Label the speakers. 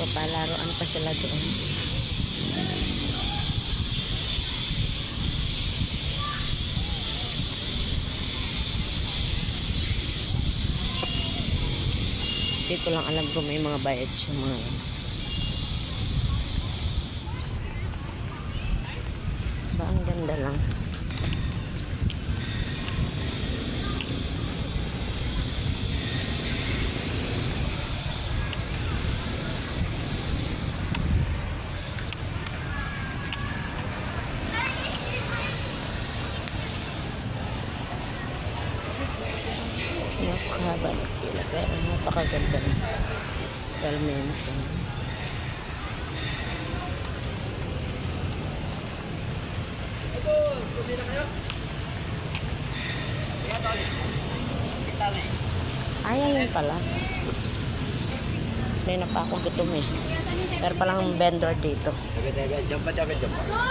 Speaker 1: Papalaroan pa sila doon. Dito lang alam ko may mga bayad siya mga yan. Ba, ang ganda lang. Napakahaba ng pila pero napakaganda ng salmento. Ay, ayun pala. Hindi na pa ako gutom eh. Pero palang vendor dito.